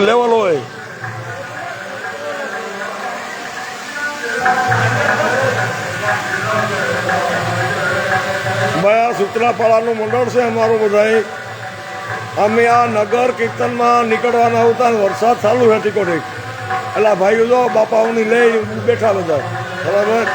Level હોય ભાઈ આ સૂત્રાપાડાનું મંડળ છે અમારું બધાય. અમે આ નગર કીર્તનમાં નીકળવાના હતા વરસાદ ચાલુ છે ટીકોટીક એટલે ભાઈઓ જો બાપાઓની લઈ બેઠા બધા. બરાબર?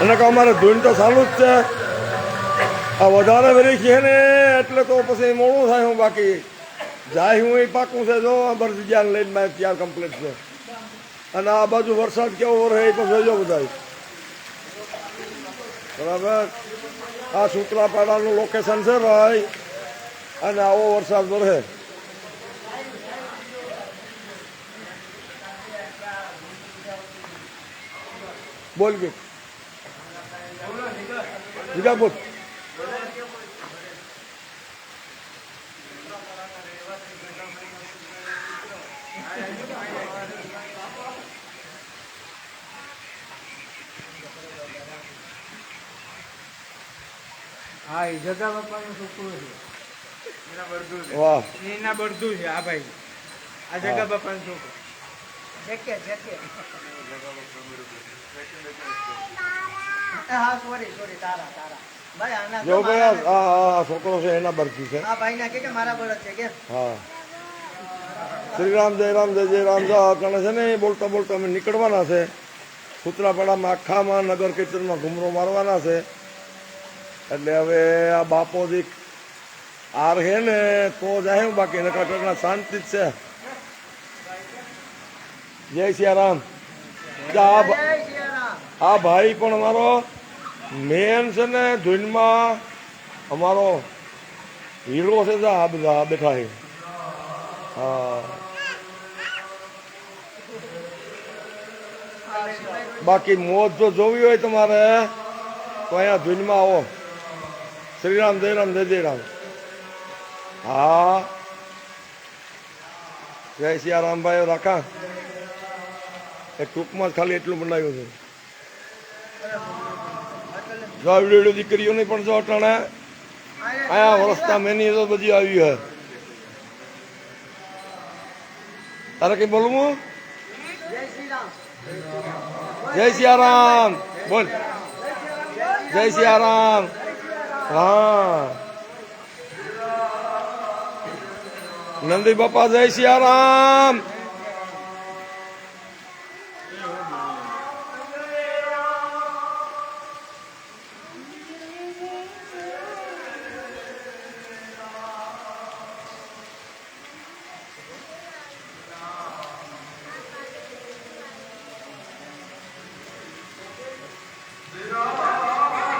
અને કે અમારે ધૂન તો ચાલુ જ છે. આ વધારે વેરી છે ને, એટલે તો પછી મોડું થાય હું બાકી. જાય હું એ પાકું છે, જો આ જગ્યાને લઈને મેં ત્યાં કમ્પ્લીટ છે. અને આ બાજુ વરસાદ કેવો રહે એ પછી જોજો બધા બરાબર? આ સુતરાપાડાનું લોકેશન છે ભાઈ, અને આવો વરસાદ વરસે. બોલ કે. વિજાપુર. હા એ જગા બાપાનું છોકરું છે. એના બળદું છે. વાહ. એના બળદું છે આ ભાઈ. આ જગા બાપાનું છોકરું જેકે જેકે. હા સોરી સોરી તારા તારા. ભાઈ આના જો ભાઈ આ છોકરો છે એના બરજુ છે. આ ભાઈ ના કે કે મારા બળદ છે કે? હા. શ્રી રામ જય રામ જય જય રામ જા. કણે છે ને એ બોલતા બોલતા અમે નીકળવાના છે. સૂત્રાપાડામાં આખામાં નગર કીર્તનમાં ઘુમરો મારવાના છે. એટલે હવે આ બાપોજી આર હે ને તો જાય બાકી. નકા શાંતિ જ છે. જય સિયારામ. આ ભાઈ પણ અમારો મેન છે ને ધૂનમાં અમારો હીરો છે આ બધા બેઠા છે. બાકી મોજ જો જોવી હોય તમારે, તો અહીંયા ધૂનમાં આવો. શ્રીરામ, જય રામ, જય જય રામ. હા. જય સિયારામભાઈ, રાખા. એ ટૂંકમાં ખાલી એટલું બનાવ્યું છે. જો આવડી દીકરીઓની પણ જો અટાણે અહીંયા વરસતા મેની બધી આવી હે. તારે કઈ બોલવું? જય સિયારામ. બોલ. જય સિયારામ. હા. નંદી બાપા જય સિયારામ.